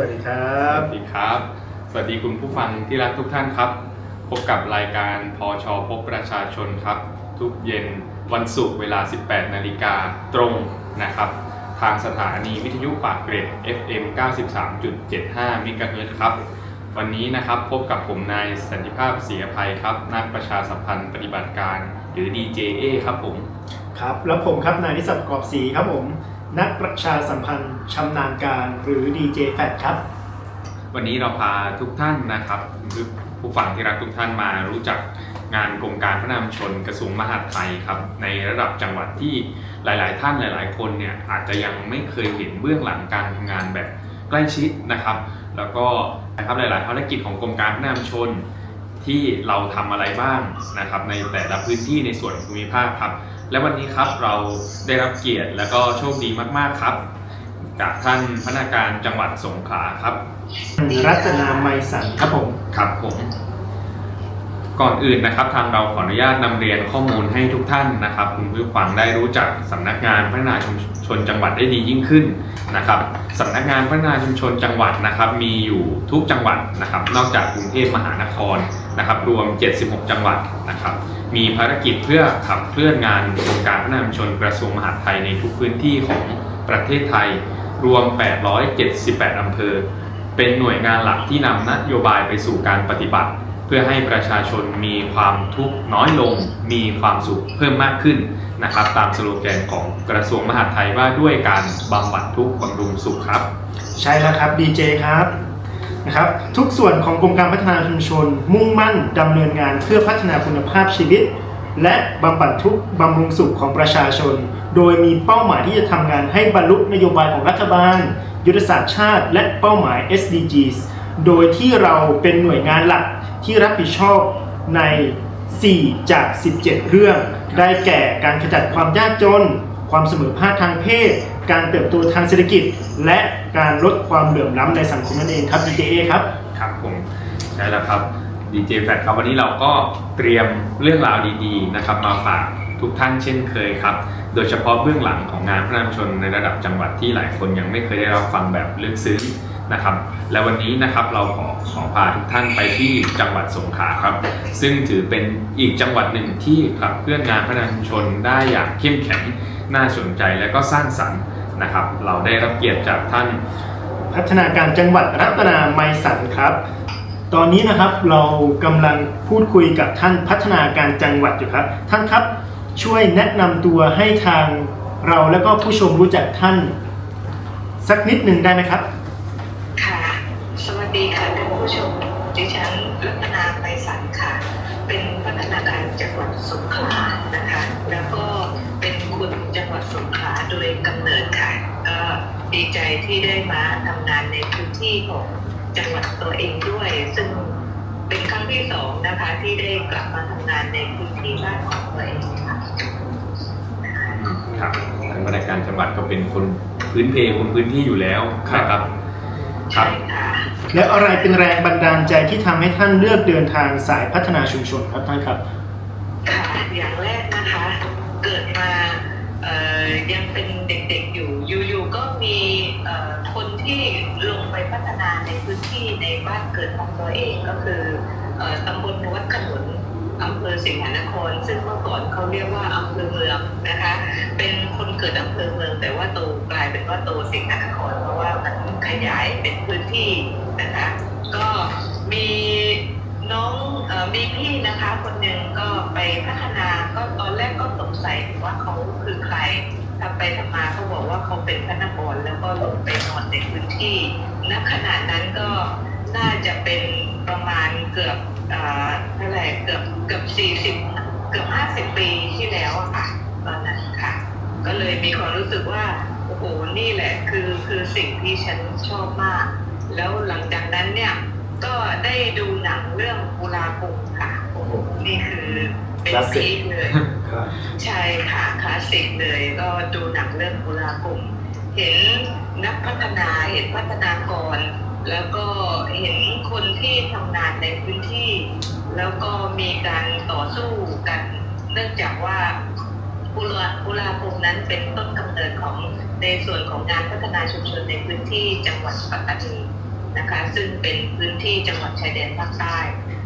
วัสดีครัสบวัสดีครับ สวัสดีคุณผู้ฟังที่รักทุกท่านครับ พบกับรายการพอชอพบประชาชนครับ ทุกเย็นวันศุกร์เวลา 18 นาฬิกาตรงนะครับ ทางสถานีวิทยุปากเกร็ด FM 93.75มิกะเฮิรตซ์ครับ วันนี้นะครับพบกับผมนายสันติภาพเสียภัยครับ นักประชาสัมพันธ์ปฏิบัติการหรือ DJA ครับผม ครับ แล้วผมครับนายนิสัตกรอบศรีครับผม นักประชาสัมพันธ์ชำนาญการหรือ DJ แฟดครับ วันนี้เราพาทุกท่านนะครับผู้ฟังที่รักทุกท่านมารู้จักงานกรมการพัฒนามชนกระทรวงมหาดไทยครับในระดับจังหวัดที่หลาย ๆ ท่านหลาย ๆ คนเนี่ยอาจจะยังไม่เคยเห็นเบื้องหลังการทำงานแบบใกล้ชิดนะครับ แล้วก็นะครับหลาย ๆ ภารกิจของกรมการพัฒนามชนที่เราทำอะไรบ้างนะครับในแต่ละพื้นที่ในส่วนภูมิภาคครับ และวันนี้ครับเราได้รับเกียรติและก็โชคดีมากๆครับ จากท่านพนักงานจังหวัดสงขลาครับ รัตนาไมสันครับผม ครับผม ก่อนอื่นนะครับทางเราขออนุญาตนำเรียนข้อมูลให้ทุกท่านนะครับ คุณผู้ฟังได้รู้จักสำนักงานพัฒนาชุมชนจังหวัดได้ดียิ่งขึ้นนะครับสำนักงานพัฒนาชุมชนจังหวัดนะครับ มีอยู่ทุกจังหวัดนะครับ นอกจากกรุงเทพมหานครนะครับ รวม 76 จังหวัดนะครับ มีภารกิจเพื่อขับเคลื่อนงานโครงการพัฒนาชุมชนกระทรวงมหาดไทยในทุกพื้นที่ของประเทศไทย รวม 878 อำเภอ เป็นหน่วยงานหลักที่นำนโยบายไปสู่การปฏิบัติ เพื่อให้ประชาชนมีความทุกข์น้อยลง มีความสุขเพิ่มมากขึ้นนะครับ ตามสโลแกนของกระทรวงมหาดไทยว่าด้วยการบำบัดทุกข์บำรุงสุขครับ ใช่แล้วครับ DJ ครับนะครับทุกส่วนของกรมการพัฒนาชุมชน มุ่งมั่นดำเนินงานเพื่อพัฒนาคุณภาพชีวิต และบำบัดทุกข์บำรุงสุขของประชาชน โดยมีเป้าหมายที่จะทำงานให้บรรลุนโยบายของรัฐบาล ยุทธศาสตร์ชาติ และเป้าหมาย SDGs โดยที่เราเป็นหน่วยงานหลัก ที่รับผิดชอบใน 4 จาก 17 เรื่อง ได้แก่การขจัดความยากจน ความเสมอภาคทางเพศ การเติบโตทางเศรษฐกิจ และการลดความเหลื่อมล้ำในสังคมนั่นเองครับ DJA ครับ ครับผมใช่แล้วครับดีเจแฟดครับวันนี้เราก็เตรียมเรื่องราวดีๆนะครับมาฝากทุกท่านเช่นเคยครับ โดยเฉพาะเบื้องหลังของงานพระนามชนในระดับจังหวัดที่หลายคนยังไม่เคยได้รับฟังแบบลึกซึ้ง นะครับ และวันนี้นะครับเราขอขอพาทุกท่านไปที่จังหวัดสงขลาครับ ซึ่งถือเป็นอีกจังหวัดหนึ่งที่ขับเคลื่อนงานพระนามชนได้อย่างเข้มแข็งน่าสนใจและก็สร้างสรรค์นะครับ เราได้รับเกียรติจากท่าน พัฒนาการจังหวัดรัตนาไมสันครับ ตอนนี้นะครับเรากำลังพูดคุยกับท่านพัฒนาการจังหวัดอยู่ครับ ท่านครับช่วยแนะนำตัวให้ทางเราและก็ผู้ชมรู้จักท่าน สักนิดหนึ่งได้ไหมครับ ดีค่ะท่านผู้ชม ดิฉันรัตนาไปสันค่ะ เป็นพัฒนาการจังหวัดสงขลานะคะ แล้วก็เป็นคนจังหวัดสงขลาโดยกำเนิดค่ะก็ดีใจที่ได้มาทำงานในพื้นที่ของจังหวัดตัวเองด้วย ซึ่งเป็นครั้งที่สองนะคะที่ได้กลับมาทำงานในพื้นที่บ้านของตัวเองค่ะครับทางบริการจังหวัดก็เป็นคนพื้นเพคนพื้นที่อยู่แล้วนะครับ ครัใช่บค่ะแล้วอะไรเป็นแรงบันดาลใจที่ทำให้ท่านเลือกเดินทางสายพัฒนาชุมชนครับท่านครับ ค่ะอย่างแรกนะคะ เกิดมาเอ่อยังเป็นเด็กๆอยู่อยู่ๆก็มีเอ่อคนที่ลงไปพัฒนาในพื้นที่ในบ้านเกิดของตัวเองก็คือเอ่อตำบลวัดขนุน อำเภอสิงหนคร ซึ่งเมื่อก่อนเขาเรียกว่าอำเภอเมืองนะคะ เป็นคนเกิดอำเภอเมือง แต่ว่าโตกลายเป็นว่าโตสิงหนคร เพราะว่ามันขยายเป็นพื้นที่นะคะ ก็มีน้องอมีพี่นะคะคนหนึ่งก็ไปพัฒนาก็ตอนแรกก็สงสัยว่าเขาคือใครทำไปทำมาเขาบอกว่าเขาเป็นพนักงานแล้วก็ลงไปนอนในพื้นที่ณขณะนั้นก็น่าจะเป็นประมาณเกือบ อ่าเท่าไหร่เกือบเกือบสี่สิบเกือบห้าสิบปีที่แล้วอะค่ะตอนนั้นค่ะ ก็เลยมีความรู้สึกว่าโอ้โหนี่แหละคือคือสิ่งที่ฉันชอบมาก แล้วหลังจากนั้นเนี่ยก็ได้ดูหนังเรื่องกุลากุมค่ะโอ้โหนี่คือเป็นคลาสสิกพีคเลยใช่ค่ะคลาสสิกเลยก็ดูหนังเรื่องกุลากุมเห็นนักพัฒนาเห็นพัฒนากร แล้วก็เห็นคนที่ทำงานในพื้นที่ แล้วก็มีการต่อสู้กัน เนื่องจากว่ากุลากุลาพงนั้นเป็นต้นกำเนิดของในส่วนของงานพัฒนาชุมชนในพื้นที่จังหวัดปัตตานีนะคะ ซึ่งเป็นพื้นที่จังหวัดชายแดนภาคใต้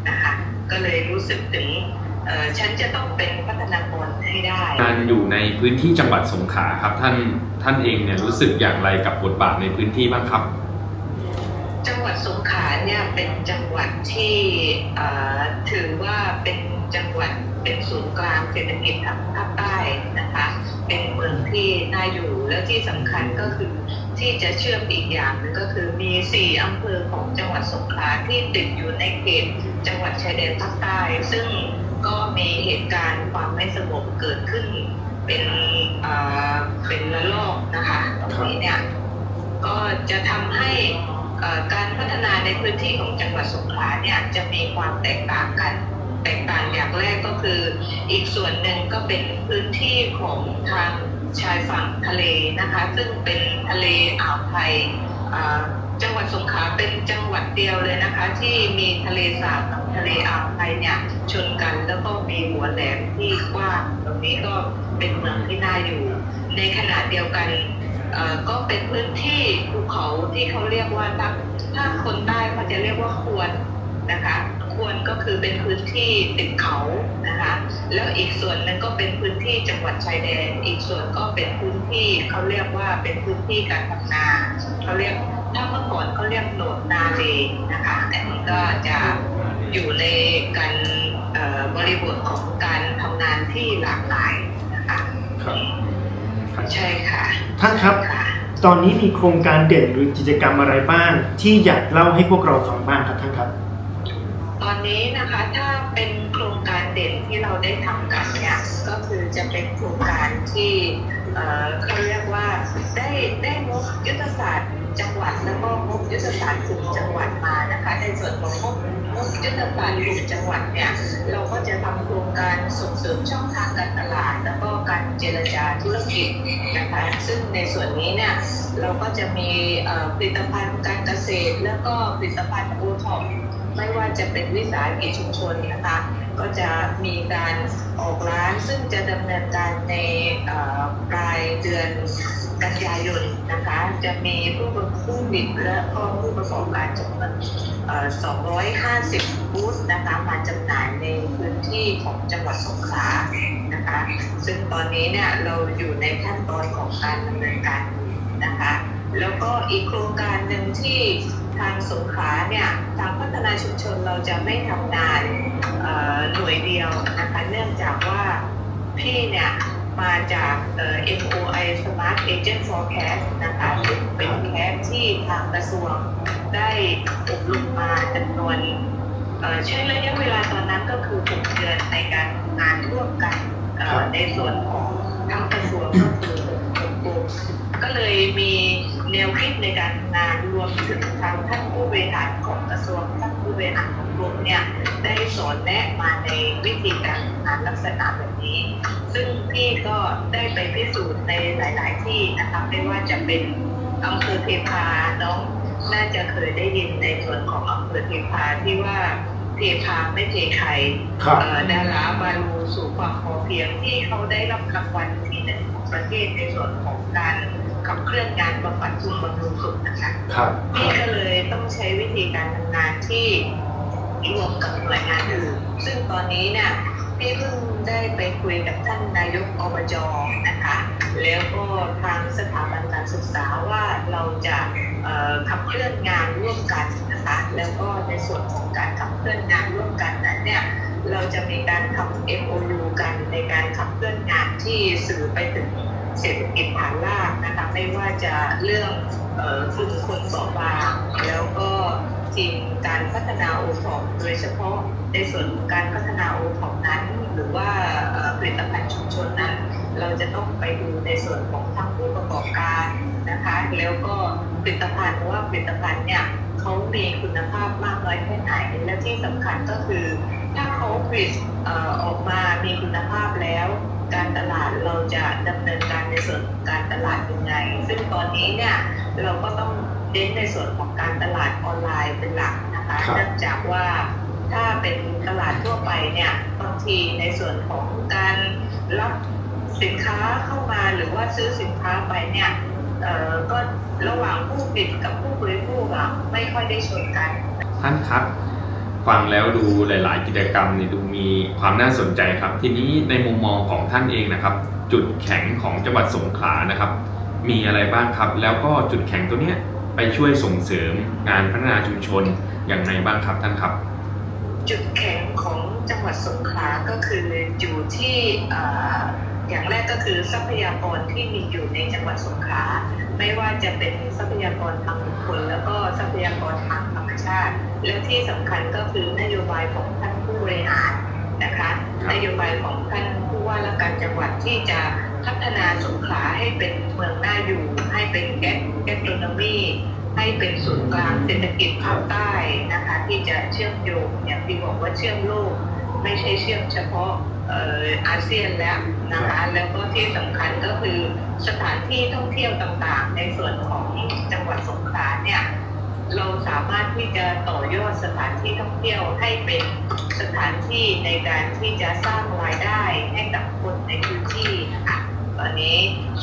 นะคะ ก็เลยรู้สึกถึงเออฉันจะต้องเป็นพัฒนากรให้ได้การอยู่ในพื้นที่จังหวัดสงขลาครับท่านท่านเองเนี่ยรู้สึกอย่างไรกับบทบาทในพื้นที่บ้างครับ จังหวัดสงขลาเนี่ยเป็นจังหวัดที่ถือว่าเป็นจังหวัดเป็นศูนย์กลางเศรษฐกิจทางภาคใต้นะคะ เป็นเมืองที่น่าอยู่และที่สำคัญก็คือที่จะเชื่อมอีกอย่างหนึงก็คือมีสี่อำเภอของจังหวัดสงขลาที่ติดอยู่ในเขตจังหวัดชายแดนภาคใต้ ซึ่งก็มีเหตุการณ์ความไม่สงบเกิดขึ้น เป็นเป็นระลอกนะคะตรงนี้เนี่ยก็จะทำให้ การพัฒนาในพื้นที่ของจังหวัดสงขลาเนี่ยจะมีความแตกต่างกัน แตกต่างอย่างแรกก็คือ อีกส่วนหนึ่งก็เป็นพื้นที่ของทางชายฝั่งทะเลนะคะ ซึ่งเป็นทะเลอ่าวไทยจังหวัดสงขลาเป็นจังหวัดเดียวเลยนะคะ ที่มีทะเลสาบกับทะเลอ่าวไทยเนี่ยชนกันแล้วก็มีหัวแหลมที่กว้างตรงนี้ก็เป็นเมืองที่น่าอยู่ ในขณะเดียวกัน ก็เป็นพื้นที่ภูเขาที่เขาเรียกว่าถ้าถ้าคนใต้เขาจะเรียกว่าควรนะคะควรก็คือเป็นพื้นที่ติดเขานะคะแล้วอีกส่วนหนึงก็เป็นพื้นที่จังหวัดชายแดน อีกส่วนก็เป็นพื้นที่เขาเรียกว่าเป็นพื้นที่การทำนาเขาเรียกถ้าเมื่อก่อนเขาเรียกโหนดนาเลนะคะอันนี้ก็จะอยู่ในการบริบทของการทำงานที่หลากหลายนะคะ ใช่ค่ะท่านครับค่ะตอนนี้มีโครงการเด่นหรือกิจกรรมอะไรบ้าง ที่อยากเล่าให้พวกเราฟังบ้างครับท่านครับ ตอนนี้นะคะถ้าเป็นโครงการเด่นที่เราได้ทำกันเนี่ยก็คือจะเป็นโครงการที่เอ่อเขาเรียกว่าได้ได้งบยุทธศาสตร์จังหวัดแล้วก็งบยุทธศาสตร์กลุ่มจังหวัดมานะคะในส่วนของงบงบยุทธศาสตร์กลุ่มจังหวัดเนี่ยเราก็จะทำโครงการส่งเสริมช่องทางการตลาดแล้วก็การ เจรจาธุรกิจนะคะซึ่งในส่วนนี้เนี่ยเราก็จะมีผลิตภัณฑ์การเกษตร แล้วก็ผลิตภัณฑ์โอท็อปไม่ว่าจะเป็นวิสาหกิจชุมชนนะคะก็จะมีการออกร้านซึ่งจะดำเนินการในปลายเดือน กันยายนนะคะ จะมีผู้ประผู้ผลิตและก็ผู้ประกอบการจำนวน250 บูธนะคะ มาจำหน่ายในพื้นที่ของจังหวัดสงขลานะคะ ซึ่งตอนนี้เนี่ยเราอยู่ในขั้นตอนของการดำเนินการนะคะ แล้วก็อีกโครงการหนึ่งที่ทางสงขลาเนี่ยทางพัฒนาชุมชนเราจะไม่ทำงานหน่วยเดียวนะคะ เนื่องจากว่าพี่เนี่ย มาจากเอ่อ MOI Smart Agent Forecast นะคะซึ่งเป็นแคสที่ทางกระทรวงได้อบรมมาจำนวนเอ่อใช้ระยะเวลาตอนนั้นก็คือ 6 เดือนในการทำงานร่วมกันเอ่อในส่วนของทางกระทรวงก็คือ6กลุ่มก็เลยมีแนวคิดในการทำงานรวมถึงทางท่านผู้บริหารของกระทรวงท่านผู้บ ริหารของกรมเนี่ยได้สอนแนะมาในวิธีการทำงานลักษณะแบบนี้ ซึ่งพี่ก็ได้ไปพิสูจน์ในหลาย ๆ ที่นะคะไม่ว่าจะเป็นอำเภอเทพาน้องน่าจะเคยได้ยินในส่วนของอำเภอเทพาที่ว่าเทพาไม่เทใครครับเอ่อดาราบาลูสู่ความพอเพียงที่เขาได้รับรางวัลที่หนึ่งของประเทศในส่วนของการ ขับเคลื่อนงานบำบัดทุกข์บำรุงสุขนะคะครับพี่ก็เลยต้องใช้วิธีการทำงานที่รวมกับหน่วยงานอื่น ซึ่งตอนนี้เนี่ยพี่เพิ่งได้ไปคุยกับท่านนายกอบจนะคะ แล้วก็ทางสถาบันการศึกษาว่าเราจะเอ่อขับเคลื่อนงานร่วมกันนะคะแล้วก็ในส่วนของการขับเคลื่อนงานร่วมกันนั้นเนี่ยเราจะมีการทำ MOU กันในการขับเคลื่อนงานที่สื่อไปถึง เศรษฐกิจฐานรากนะคะไม่ว่าจะเรื่องกลุ่มคนเบาบางแล้วก็ทีมการพัฒนาโอท็อปโดยเฉพาะในส่วนของการพัฒนาโอท็อปนั้น หรือว่าผลิตภัณฑ์ชุมชนนั้น เราจะต้องไปดูในส่วนของทางผู้ประกอบการนะคะ แล้วก็ผลิตภัณฑ์ว่าผลิตภัณฑ์เนี่ยเขามีคุณภาพมากน้อยแค่ไหนและที่สำคัญก็คือ ถ้าเขาผลิตออออกมามีคุณภาพแล้ว การตลาดเราจะดำเนินการในส่วนของการตลาดยังไง ซึ่งตอนนี้เนี่ยเราก็ต้องเน้นในส่วนของการตลาดออนไลน์เป็นหลักนะคะครับเนื่องจากว่าถ้าเป็นตลาดทั่วไปเนี่ยบางทีในส่วนของการรับสินค้าเข้ามาหรือว่าซื้อสินค้าไปเนี่ยเอ่อก็ระหว่างผู้ผลิตกับผู้บริโภคอะไม่ค่อยได้ชนกันท่านครับ ฟังแล้วดูหลาย ๆ กิจกรรมเนี่ยดูมีความน่าสนใจครับ ทีนี้ในมุมมองของท่านเองนะครับ จุดแข็งของจังหวัดสงขลานะครับ มีอะไรบ้างครับ แล้วก็จุดแข็งตัวเนี้ยไปช่วยส่งเสริมงานพัฒนาชุมชนอย่างไรบ้างครับท่านครับ จุดแข็งของจังหวัดสงขลาก็คืออยู่ที่เอ่ออย่างแรกก็คือทรัพยากรที่มีอยู่ในจังหวัดสงขลาไม่ว่าจะเป็นทรัพยากรทางบุคคลแล้วก็ทรัพยากรทางธรรมชาติ และที่สำคัญก็คือนโยบายของท่านผู้บริหารนะคะครับนโยบายของท่านผู้ว่าราชการจังหวัดที่จะพัฒนาสงขลาให้เป็นเมืองน่าอยู่ ให้เป็นแกสแกสโตรนมีให้เป็นศูนย์กลางเศรษฐกิจภาคใต้นะคะที่จะเชื่อมโยงอย่างที่บอกว่าเชื่อมโลก ไม่ใช่เชื่อมเฉพาะเอ่ออาเซียนแล้วนะคะแล้วก็ที่สำคัญก็คือสถานที่ท่องเที่ยวต่างๆ ในส่วนของจังหวัดสงขลาเนี่ย เราสามารถที่จะต่อยอดสถานที่ท่องเที่ยวให้เป็นสถานที่ในการที่จะสร้างรายได้ให้กับคนในพื้นที่นะคะตอนนี้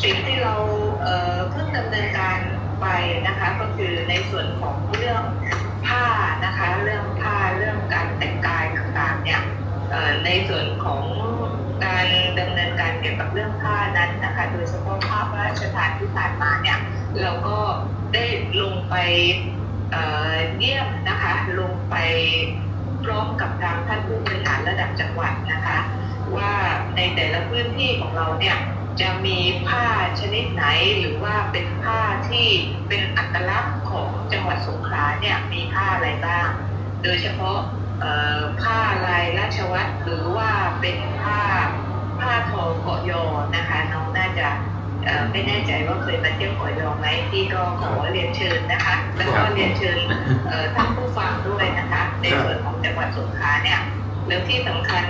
สิ่งที่เราเเพิ่งดำเนินการไปนะคะก็คือในส่วนของเรื่องผ้านะคะเรื่องผ้าเรื่องการแต่งกายต่างๆเนี่ยในส่วนของการดำเนินการเกี่ยวกับเรื่องผ้านั้นนะคะ โดยเฉพาะผ้าพระราชทานที่ผ่านมาเนี่ยเราก็ได้ลงไป เอ่อเยี่ยมนะคะลงไปพร้อมกับทางท่านผู้บริหารระดับจังหวัดนะคะ ว่าในแต่ละพื้นที่ของเราเนี่ยจะมีผ้าชนิดไหนหรือว่าเป็นผ้าที่เป็นอัตลักษณ์ของจังหวัดสงขลาเนี่ยมีผ้าอะไรบ้าง โดยเฉพาะผ้าลายราชวัตรหรือว่าเป็นผ้าผ้าทอเกาะยอนะคะน้องน่าจะ ไม่แน่ใจว่าเคยมาเที่ยวเกาะยอไหมที่ก็ขอเรียนเชิญนะคะ แล้วก็เรียนเชิญเอ่อท่านผู้ฟังด้วยนะคะ ในส่วนของจังหวัดสงขลาเนี่ยแล้วที่สำคัญ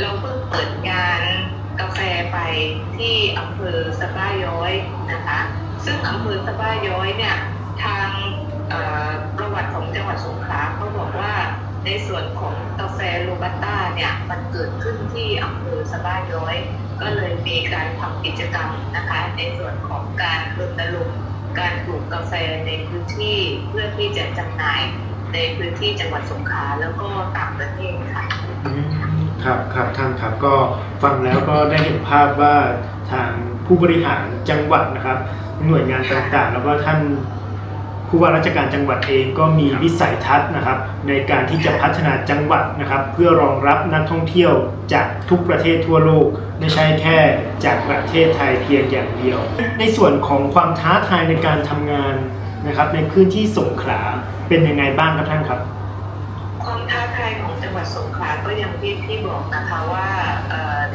เราเพิ่งเปิดงานกาแฟไปที่อำเภอสะบ้าย้อยนะคะ ซึ่งอำเภอสะบ้าย้อยเนี่ยทางเอ่อประวัติของจังหวัดสงขลาเขาบอกว่าในส่วนของกาแฟโรบัสต้าเนี่ยมันเกิดขึ้นที่อำเภอสะบ้าย้อย ก็เลยมีการทำกิจกรรมนะคะ ในส่วนของการรณรงค์การปลูกกาแฟในพื้นที่เพื่อที่จะจำหน่ายในพื้นที่จังหวัดสงขลาแล้วก็ต่างประเทศค่ะครับครับท่านครับก็ฟังแล้วก็ได้เห็นภาพว่าทางผู้บริหารจังหวัดนะครับ หน่วยงานต่างๆ แล้วก็ท่าน ผู้ว่าราชการจังหวัดเองก็มีวิสัยทัศน์นะครับ ในการที่จะพัฒนาจังหวัดนะครับ เพื่อรองรับนักท่องเที่ยวจากทุกประเทศทั่วโลก ไม่ใช่แค่จากประเทศไทยเพียงอย่างเดียว ในส่วนของความท้าทายในการทำงานนะครับ ในพื้นที่สงขลาเป็นยังไงบ้างครับท่านครับ ความท้าทายของจังหวัดสงขลาก็อย่างที่ที่บอกนะคะว่า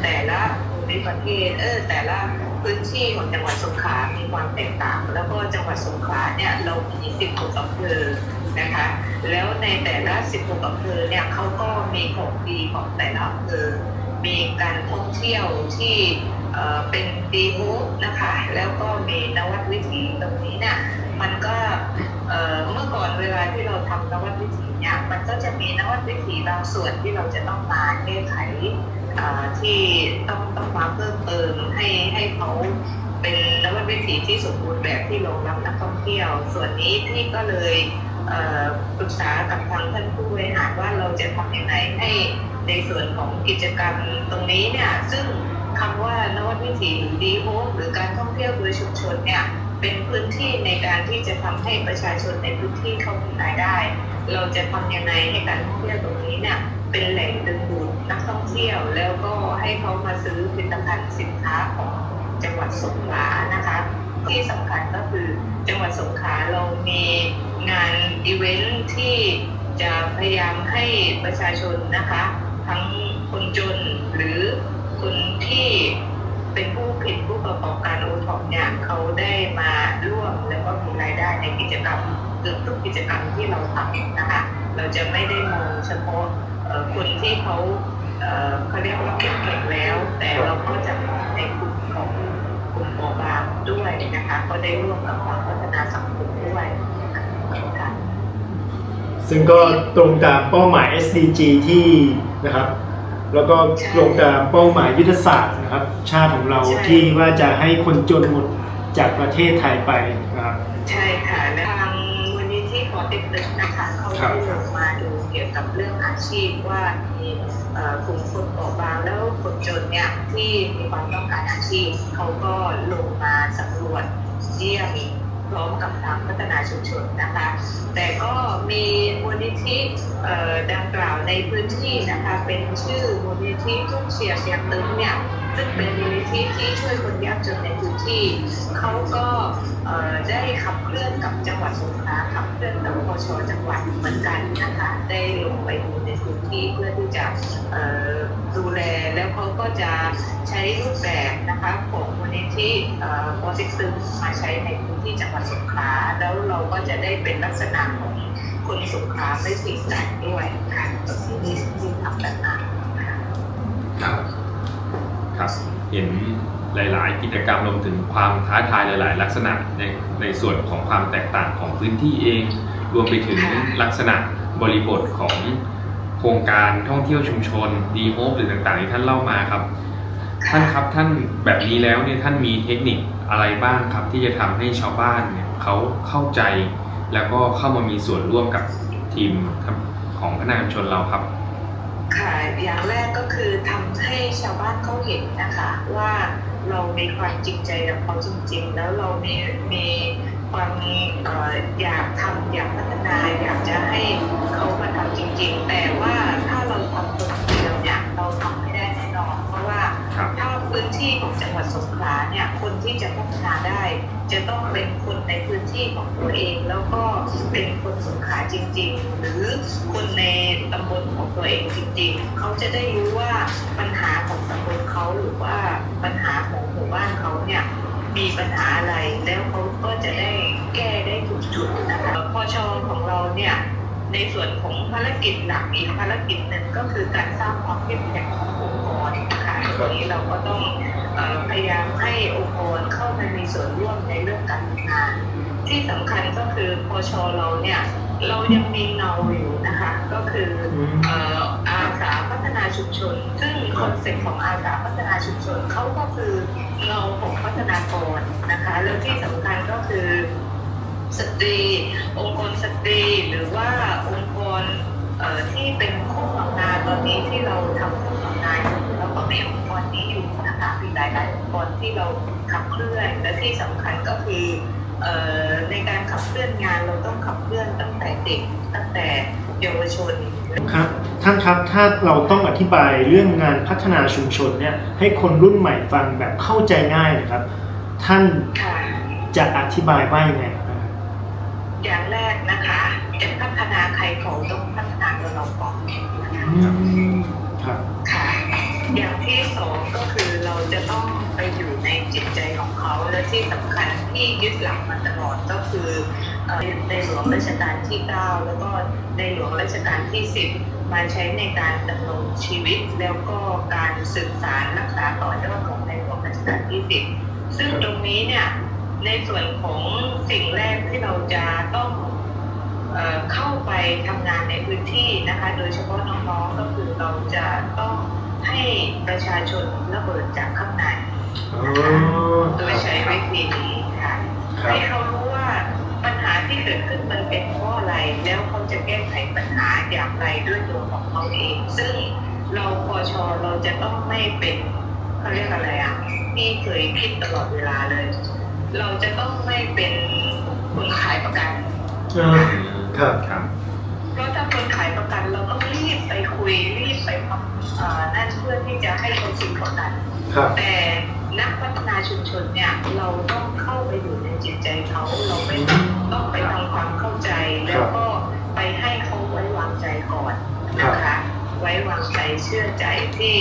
แต่ละภูมิประเทศเออแต่ละ พื้นที่ของจังหวัดสงขลา มีความแตกต่าง แล้วก็จังหวัดสงขลาเนี่ยเรามี16อำเภอนะคะ แล้วในแต่ละ 16อำเภอเนี่ยเขาก็มีของดีของแต่ละอำเภอ มีการท่องเที่ยวที่เอ่อเป็นดีมูฟนะคะ แล้วก็มีนวัตวิถีตรงนี้เนี่ยมันก็เอ่อเมื่อก่อนเวลาที่เราทำนวัตวิถีเนี่ยมันก็จะมีนวัตวิถีบางส่วนที่เราจะต้องมาแก้ไข ที่ต้องต้องมามเพิ่มเติมให้ให้เขาเป็นนวัตวิถีที่สมบูรณ์แบบที่รองรับนักท่องเที่ยว ส่วนนี้พี่ก็เลยปรึกษากับทางท่านผู้บริหารว่าเราจะทำยังไงให้ในส่วนของกิจกรรมตรงนี้เนี่ยซึ่งคำว่านวัตวิถีหรือดีโฮมหรือการท่องเที่ยวโดยชุมชนเนี่ยเป็นพื้นที่ในการที่จะทำให้ประชาชนในพื้นที่เขามีรายได้ เราจะทำยังไงให้การท่องเที่ยวตรงนี้เนี่ยเป็นแหล่งดึงดูด นักท่องเที่ยวแล้วก็ให้เขามาซื้อผลิตภัณฑ์สินค้าของจังหวัดสงขลานะคะ ที่สำคัญก็คือจังหวัดสงขลาเรามีงานอีเวนท์ที่จะพยายามให้ประชาชนนะคะ ทั้งคนจนหรือคนที่เป็นผู้ผลิตผู้ประกอบการโอท็อปเนี่ยเขาได้มาร่วมแล้วก็มีรายได้ในกิจกรรมเกือบทุกกิจกรรมที่เราทำนะคะ เราจะไม่ได้มองเฉพาะคนที่เขา เอ่อเขาเรียกว่าเข้มแข็งแล้ว แต่เราก็จะมองในกลุ่มของกลุ่มเบาบางด้วยนะคะ ก็ได้ร่วมกับความพัฒนาสังคมด้วยนะคะซึ่งก็ตรงตามเป้าหมาย SDG ที่นะครับ แล้วก็ลงตามเป้าหมายยุทธศาสตร์นะครับ ชาติของเราใช่ที่ว่าจะให้คนจนหมดจากประเทศไทยไปนะครับ ใช่ค่ะและทางมูลนิธิปอเต็กตึงนะคะเขาครัได้บลงมาดูเกี่ยวกับเรื่องอาชีพว่ามีเอ่อ กลุ่มคนเปราะบางแล้วคนจนเนี่ยที่มีความต้องการอาชีพเขาก็ลงมาสำรวจเยี่ยมพร้อมกับทางพัฒนาชุมชนนะคะ แต่ก็มีมูลนิธิดังกล่าวในพื้นที่นะคะ เป็นชื่อมูลนิธิทุ่งเชียร์เชียงตึงเนี่ย ซึ่งเป็นมูลนิธิที่ช่วยคนยากจนในพื้นที่เขาก็ได้ขับเคลื่อนกับจังหวัดสงขลาขับเคลื่อนกับพชจังหวัดเหมือนกันนะคะได้ลงไปดูในพื้นที่เพื่อที่จะดูแลแล้วเขาก็จะใช้รูปแบบนะคะของมูลนิธิเอ่อปอเต็กตึงมาใช้ในพื้นที่จังหวัดสงขลาแล้วเราก็จะได้เป็นลักษณะของคนสงขลาไม่ติดกันด้วยค่ะตรงนี้ที่ที่ทำแบบนั้นค่ะครับ ครับเห็นหลาย ๆ กิจกรรมรวมถึงความท้าทายหลาย ๆ ลักษณะในในส่วนของความแตกต่างของพื้นที่เอง รวมไปถึงลักษณะบริบทของโครงการท่องเที่ยวชุมชนดีโฮปหรือต่าง ๆ ที่ท่านเล่ามาครับ ท่านครับท่านแบบนี้แล้วเนี่ยท่านมีเทคนิคอะไรบ้างครับ ที่จะทำให้ชาวบ้านเนี่ยเขาเข้าใจ แล้วก็เข้ามามีส่วนร่วมกับทีมของพนักงานชนเราครับ ค่ะอย่างแรกก็คือทำให้ชาวบ้านเขาเห็นนะคะ ว่าเรามีความจริงใจกับเขาจริงๆ แล้วเรามีมีความมีอยากทำอยากพัฒนาอยากจะให้เขามาทำจริง ๆ แต่ว่าถ้าเราทำคนเดียวเนี่ยเราทำ นที่ของจังหวัดสงขลาเนี่ยคนที่จะพัฒนาได้ จะต้องเป็นคนในพื้นที่ของตัวเอง แล้วก็เป็นคนสงขลาจริง ๆ หรือคนในตำบลของตัวเองจริง ๆ เขาจะได้รู้ว่าปัญหาของตำบลเขาหรือว่าปัญหาของหมู่บ้านเขาเนี่ยมีปัญหาอะไรแล้วเขาก็จะได้แก้ได้ถูกจุดนะคะพอชอของเราเนี่ยในส่วนของภารกิจหลักอีกภารกิจหนึ่งก็คือการสร้างความเข้มแข็งขององค์กร ตรงนี้เราก็ต้องเอ่อพยายามให้องค์กรเข้ามามีส่วนร่วมในเรื่องการทำงาน ที่สำคัญก็คือพชเราเนี่ยเรายังมีเงาอยู่นะคะ ก็คือเอ่ออาสาพัฒนาชุมชน ซึ่งคอนเซ็ปต์ของอาสาพัฒนาชุมชนเขาก็คือเงาของพัฒนากรนะคะแล้วที่สำคัญก็คือสตรี องค์กรสตรีหรือว่าองค์กรเอ่อที่เป็นคู่ทำงานตอนนี้ที่เราทำ มีองค์กรนี้อยู่นะคะมีหลายๆองค์กรที่เราขับเคลื่อนและที่สำคัญก็คือเอ่อในการขับเคลื่อนงานเราต้องขับเคลื่อนตั้งแต่เด็กตั้งแต่เยาวชนครับท่านครับถ้าเราต้องอธิบายเรื่องงานพัฒนาชุมชนเนี่ยให้คนรุ่นใหม่ฟังแบบเข้าใจง่ายนะครับ ท่านค่ะจะอธิบายว่ายังไงครับอย่างแรกนะคะจะพัฒนาใครเขาต้องพัฒนาตัวเราก่อนนะคะอืมครับค่ะ อย่างที่สองก็คือเราจะต้องไปอยู่ในจิตใจของเขา และที่สำคัญที่ยึดหลักมาตลอดก็คือเอ่อในหลวงรัชกาลที่ 9 แล้วก็ในหลวงรัชกาลที่ 10 มาใช้ในการดำรงชีวิต แล้วก็การสืบสารรักษาต่อยอดของในหลวงรัชกาลที่ 10 ซึ่งตรงนี้เนี่ยในส่วนของสิ่งแรกที่เราจะต้องเอ่อเข้าไปทำงานในพื้นที่นะคะ โดยเฉพาะน้องๆก็คือเราจะต้อง ให้ประชาชนระเบิดจากข้างในอ๋อโดยใช้วิธีนี้ค่ะครับให้เขารู้ว่าปัญหาที่เกิดขึ้นมันเป็นเพราะอะไร แล้วเขาจะแก้ไขปัญหาอย่างไรด้วยตัวของเขาเอง ซึ่งเราพอชอเราจะต้องไม่เป็นเขาเรียกอะไรอะที่เคยคิดตลอดเวลาเลย เราจะต้องไม่เป็นคนขายประกันอ่าครับครับ นั่นเพื่อที่จะให้เขาซื้อประกันครับแต่นักพัฒนาชุมชนเนี่ยเราต้องเข้าไปอยู่ในจิตใจเขาเราไม่ต้องต้องไปทำความเข้าใจแล้วก็ไปให้เขาไว้วางใจก่อนนะคะไว้วางใจเชื่อใจที่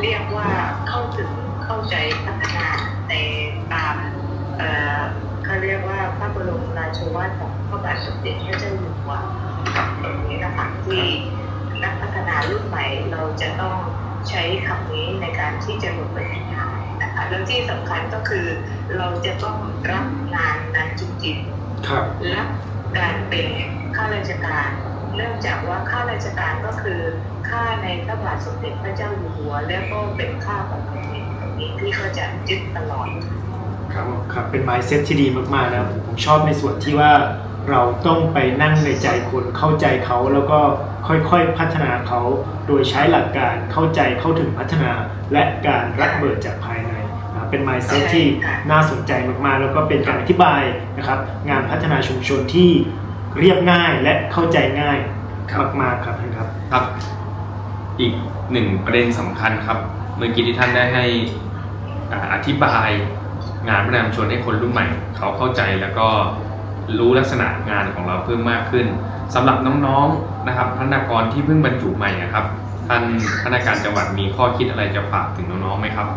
เรียกว่าเข้าถึงเข้าใจพัฒนาในตามเอ่อเขาเรียกว่าพระบรมราโชวาทของพระบาทสมเด็จพระเจ้าอยู่หัวตรงนี้นะคะที่นักพัฒนารุ่นใหม่เราจะต้อง ใช้คำนี้ในการที่จะลงไปทำงานนะคะแล้วที่สำคัญก็คือเราจะต้องรับงานนั้นจริงๆครับรับการเป็นข้าราชการเนื่องจากว่าข้าราชการก็คือข้าในพระบาทสมเด็จพระเจ้าอยู่หัว แล้วก็เป็นข้าของแผ่นดินตรงนี้ที่ก็จะยึดตลอดครับครับเป็น mindset ที่ดีมากๆนะครับผมผมชอบในส่วนที่ว่า เราต้องไปนั่งในใจคนเข้าใจเขาแล้วก็ค่อยๆพัฒนาเขาโดยใช้หลักการเข้าใจเข้าถึงพัฒนา และการรับเบิดจากภายในนะครับเป็น mindset ที่น่าสนใจมากๆ แล้วก็เป็นการอธิบายนะครับ งานพัฒนาชุมชนที่เรียบง่ายและเข้าใจง่ายครับมากๆครับท่านครับครับ อีกหนึ่งประเด็นสำคัญครับ เมื่อกี้ที่ท่านได้ให้อ่าอธิบายงานพัฒนาชุมชนให้คนรุ่นใหม่ เขาเข้าใจแล้วก็ รู้ลักษณะงานของเราเพิ่มมากขึ้นสำหรับน้องๆนะครับพนักงานที่เพิ่งบรรจุใหม่นะครับ ท่านพนักงานจังหวัดมีข้อคิดอะไรจะฝากถึงน้องๆไหมครับ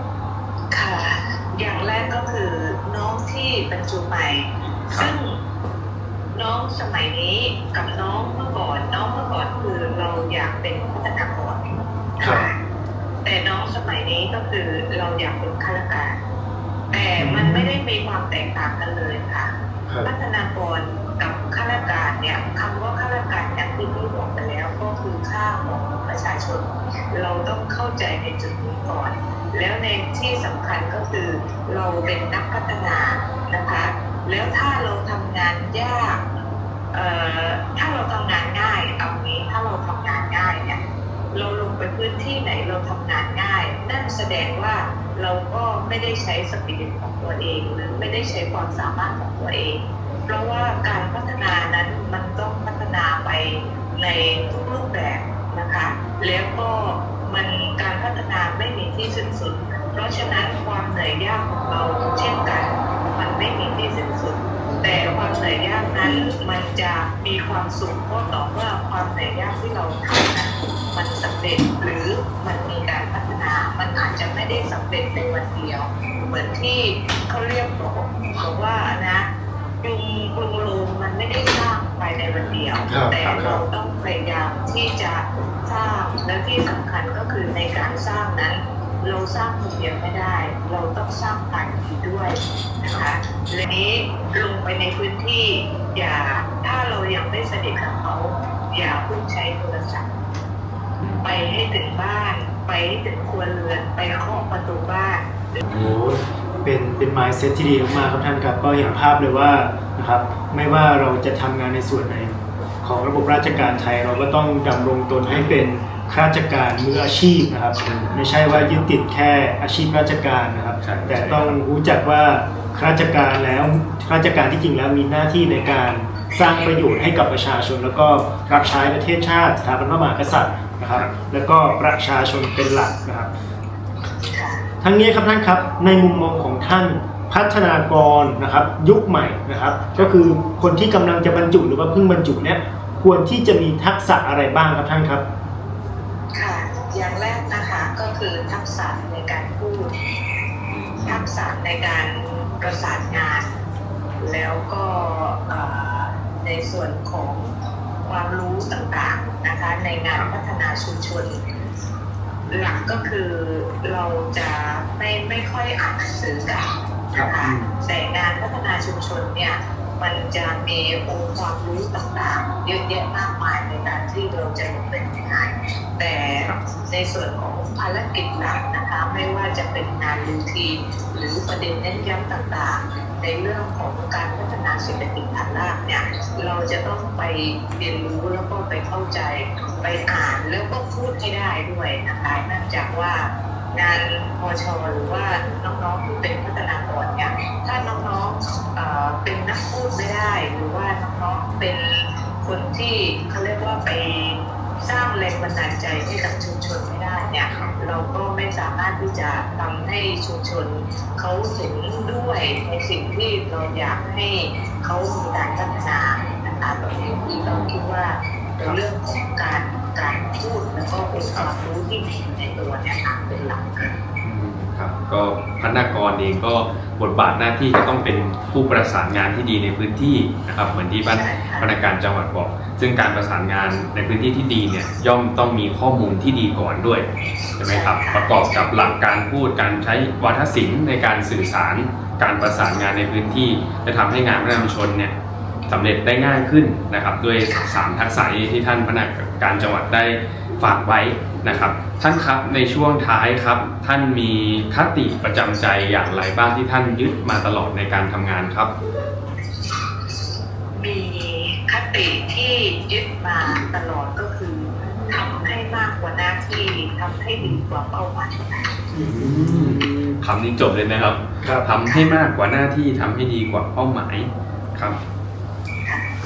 ค่ะ อย่างแรกก็คือน้องที่บรรจุใหม่ครับซึ่งน้องสมัยนี้กับน้องเมื่อก่อนน้องเมื่อก่อนคือเราอยากเป็นพัฒนากรครับแต่น้องสมัยนี้ก็คือเราอยากเป็นข้าราชการ แต่มันไม่ได้มีความแตกต่างกันเลยค่ะครับ พัฒนากรกับข้าราชการเนี่ยคำว่าข้าราชการอย่างที่พี่บอกไปแล้วก็คือค่าของประชาชน เราต้องเข้าใจในจุดนี้ก่อน แล้วในที่สำคัญก็คือเราเป็นนักพัฒนานะคะ แล้วถ้าเราทำงานยากเอ่อถ้าเราทำงานง่ายเอางี้ถ้าเราทำงานง่ายเนี่ยเราลงไปพื้นที่ไหนเราทำงานง่าย นั่นแสดงว่า เราก็ไม่ได้ใช้สปิริตของตัวเองหรือไม่ได้ใช้ความสามารถของตัวเอง เพราะว่าการพัฒนานั้นมันต้องพัฒนาไปในทุกรูปแบบนะคะ แล้วก็มันการพัฒนาไม่มีที่สิ้นสุด เพราะฉะนั้นความเหนื่อยยากของเราเช่นกัน มันไม่มีที่สิ้นสุด แต่ความเหนื่อยยากนั้นมันจะมีความสุขก็ต่อเมื่อความเหนื่อยยากที่เราทำนั้นมันสำเร็จหรือมันมีการพัฒนา มันอาจจะไม่ได้สำเร็จในวันเดียว เหมือนที่เขาเรียกบอกบอกว่านะกรุงกรุงโรมมันไม่ได้สร้างภายในวันเดียวครับแต่ครับเราต้องพยายามที่จะสร้างและที่สำคัญก็คือในการสร้างนั้น เราสร้างคนเดียวไม่ได้ เราต้องสร้างผ่านทีด้วยนะคะและนี้ลงไปในพื้นที่ อย่าถ้าเรายังไม่สนิทกับเขา อย่าเพิ่งใช้โทรศัพท์ไปให้ถึงบ้าน ไปให้ถึงครัวเรือนไปเคาะประตูบ้าน โอ้เป็นเป็น mindset ที่ดีมากๆครับท่านครับก็เห็นภาพเลยว่านะครับไม่ว่าเราจะทำงานในส่วนไหน ของระบบราชการไทยเราก็ต้องดำรงตนให้เป็นข้าราชการมืออาชีพนะครับ ไม่ใช่ว่ายึดติดแค่อาชีพราชการนะครับ ใช่ แต่ต้องรู้จักว่าข้าราชการแล้วข้าราชการที่จริงแล้วมีหน้าที่ในการสร้างประโยชน์ให้กับประชาชน แล้วก็รับใช้ประเทศชาติสถาบันพระมหากษัตริย์ นะครับแล้วก็ประชาชนเป็นหลักนะครับทั้งนี้ครับท่านครับในมุมมองของท่านพัฒนากรนะครับยุคใหม่นะครับ ก็คือคนที่กำลังจะบรรจุหรือว่าเพิ่งบรรจุเนี่ยควรที่จะมีทักษะอะไรบ้างครับท่านครับค่ะอย่างแรกนะคะก็คือทักษะในการพูดทักษะในการประสานงาน แล้วก็ในส่วนของความรู้ต่างๆ นะคะในงานพัฒนาชุมชน หลักก็คือเราจะไม่ไม่ค่อยอ่านหนังสือกันนะคะอืมแต่งานพัฒนาชุมชนเนี่ยมันจะมีองค์ความรู้ต่างๆเยอะแยะมากมายในการที่เราจะลงไปในงานแต่ครับในส่วนของภารกิจหลักนะคะ ไม่ว่าจะเป็นงานรูทีนหรือประเด็นเน้นย้ำต่างๆ ในเรื่องของการพัฒนาเศรษฐกิจฐานรากเนี่ยเราจะต้องไปเรียนรู้แล้วก็ไปเข้าใจไปอ่านแล้วก็พูดให้ได้ด้วยนะคะเนื่องจากว่างานพชหรือว่าน้องๆที่เป็นพัฒนากรเนี่ยถ้าน้องๆเอ่อเป็นนักพูดไม่ได้หรือว่าน้องๆเป็นคนที่เขาเรียกว่าไปสร้างแรงบันดาลใจให้กับชุมชนไม่ได้เนี่ย เราก็ไม่สามารถที่จะทำให้ชุมชนเขาเห็นด้วยในสิ่งที่เราอยากให้เขามีการพัฒนานะคะตรงนี้ที่เราคิดว่าในเรื่องของการการพูดแล้วก็องค์ความรู้ที่มีอยู่ในตัวเนี่ยค่ะเป็นหลักค่ะอืมครับก็พนักงานเองก็บทบาทหน้าที่จะต้องเป็นผู้ประสานงานที่ดีในพื้นที่นะครับเหมือนที่บ้านใช่ค่ะ พนักงานจังหวัดบอก ซึ่งการประสานงานในพื้นที่ที่ดีเนี่ยย่อมต้องมีข้อมูลที่ดีก่อนด้วยใช่ไหมครับประกอบกับหลักการพูดการใช้วาทศิลป์ในการสื่อสาร การประสานงานในพื้นที่ จะทำให้งานพัฒนาชุมชนเนี่ยสำเร็จได้ง่ายขึ้นนะครับด้วยสามทักษะที่ท่านพนักการจังหวัดได้ฝากไว้นะครับท่านครับในช่วงท้ายครับ ท่านมีคติประจำใจอย่างไรบ้างที่ท่านยึดมาตลอดในการทำงานครับ ติที่ยึดมาตลอดก็คือทำให้มากกว่าหน้าที่ทำให้ดีกว่าเป้าหมายคำนี้จบเลยนะครับครับทำให้มากกว่าหน้าที่ทำให้ดีกว่าเป้าหมายครับ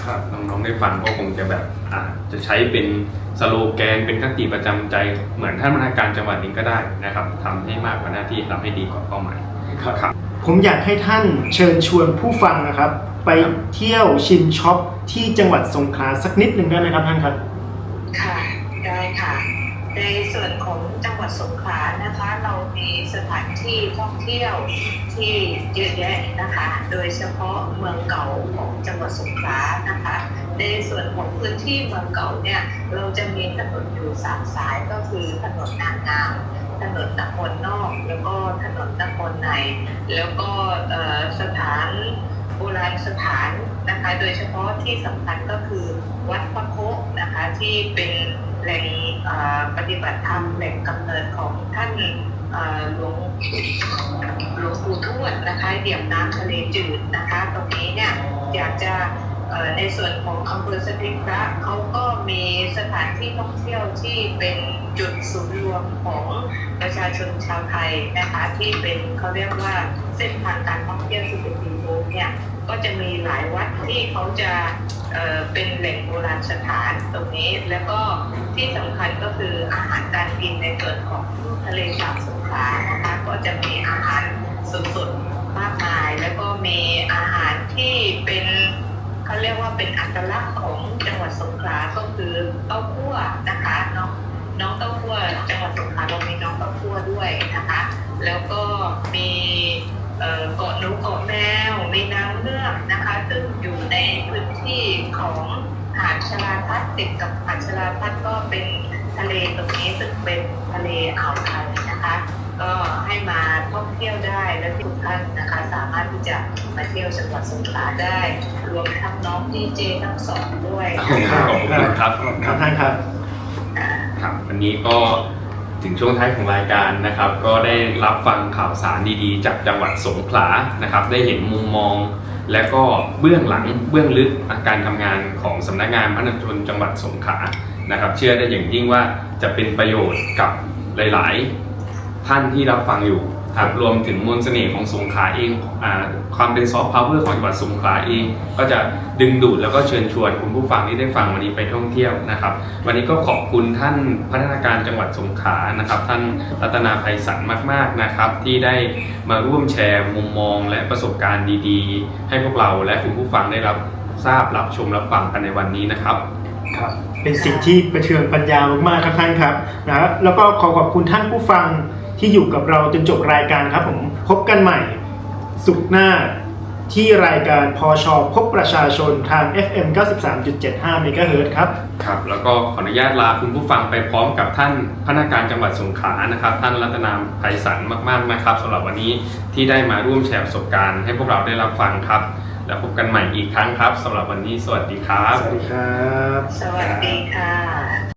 ครับน้องๆได้ฟังก็คงจะแบบอ่าจะใช้เป็นสโลแกนเป็นคติประจำใจ เหมือนท่านพนักการจังหวัดนี้ก็ได้นะครับทำให้มากกว่าหน้าที่ทำให้ดีกว่าเป้าหมายครับครับ ผมอยากให้ท่านเชิญชวนผู้ฟังนะครับ ไปเที่ยวชิมช็อปที่จังหวัดสงขลาสักนิดหนึ่งได้ไหมครับท่านครับ ค่ะได้ค่ะ ในส่วนของจังหวัดสงขลานะคะ เรามีสถานที่ท่องเที่ยวที่เยอะแยะนะคะ โดยเฉพาะเมืองเก่าของจังหวัดสงขลานะคะ ในส่วนของพื้นที่เมืองเก่าเนี่ยเราจะมีถนนอยู่สามสายก็คือถนนนางงาม ถนนนครนอก แล้วก็ถนนนครใน แล้วก็สถานโบราณสถานนะคะ โดยเฉพาะที่สำคัญก็คือวัดพระโคนะคะที่เป็นแหล่งปฏิบัติธรรมแหล่งกำเนิดของท่านหลวงหลวงปู่ทวดนะคะเดี่ยมน้ำทะเลจืดนะคะ ตรงนี้เนี่ยอยากจะ ในส่วนของอำเภอสถิงพระเขาก็มีสถานที่ท่องเที่ยวที่เป็นจุดศูนย์รวมของประชาชนชาวไทยนะคะที่เป็นเขาเรียกว่าเส้นทางการท่องเที่ยวที่เป็นดีโเนี่ยก็จะมีหลายวัดที่เขาจะเเป็นแหล่งโบราณสถานตรงนี้ แล้วก็ที่สำคัญก็คืออาหารการกินในส่วนของทะเลสาบสงขลานะคะก็จะมีอาหารสดๆมากมาย แล้วก็มีอาหารที่เป็น เขาเรียกว่าเป็นอัตลักษณ์ของจังหวัดสงขลาก็คือเต้าคั่วนะคะน้องน้องเต้าคั่วจังหวัดสงขลาเรามีน้องเต้าคั่วด้วยนะคะ แล้วก็มีเกาะนกเกาะแมวมีนางเงือกนะคะ ซึ่งอยู่ในพื้นที่ของหาดชลาทัศน์ติดกับหาดชลาทัศน์ก็เป็นทะเลตรงนี้ซึ่งเป็นทะเลอ่าวไทยนะคะ ก็ให้มาท่องเที่ยวได้และทุกท่านนะคะ สามารถที่จะมาเที่ยวจังหวัดสงขลาได้ รวมทั้งน้องดีเจทั้งสองด้วยขอบคุณครับครับท่านครับอ่าครับวันนี้ก็ถึงช่วงท้ายของรายการนะครับ ก็ได้รับฟังข่าวสารดีๆ จากจังหวัดสงขลานะครับ ได้เห็นมุมมอง และก็เบื้องหลังเบื้องลึกการทำงานของสำนักงานพัฒนาชนจังหวัดสงขลานะครับ เชื่อได้อย่างยิ่งว่าจะเป็นประโยชน์กับหลาย ๆ ท่านที่รับฟังอยู่ ครับรวมถึงมนต์เสน่ห์ของสงขลาเองอความเป็นซอฟต์พาวเวอร์ของจังหวัดสงขลาเอง ก็จะดึงดูดแล้วก็เชิญชวนคุณผู้ฟังที่ได้ฟังวันนี้ไปท่องเที่ยวนะครับ วันนี้ก็ขอบคุณท่านพัฒนาการจังหวัดสงขลานะครับ ท่านรัตนาภัยสันมาก ๆนะครับ ที่ได้มาร่วมแชร์มุมมองและประสบการณ์ดีๆ ให้พวกเราและคุณผู้ฟังได้รับทราบรับชมรับฟังกันในวันนี้นะครับครับเป็นสิ่งที่ประเทืองปัญญามากๆครับท่านครับนะแล้วก็ขอขอบคุณท่านผู้ฟัง ที่อยู่กับเราจนจบรายการครับผมพบกันใหม่สุขหน้าที่รายการพอชอพบประชาชนทาง FM 93.75เมกะเฮิรตซ์ครับ ครับ แล้วก็ขออนุญาตลาคุณผู้ฟังไปพร้อมกับท่านพนักการจังหวัดสงขลานะครับ ท่านรัตนามไพศาลมาก ๆ นะครับสำหรับวันนี้ที่ได้มาร่วมแชร์ประสบการณ์ให้พวกเราได้รับฟังครับ แล้วพบกันใหม่อีกครั้งครับสำหรับวันนี้สวัสดีครับ สวัสดีครับ สวัสดีค่ะ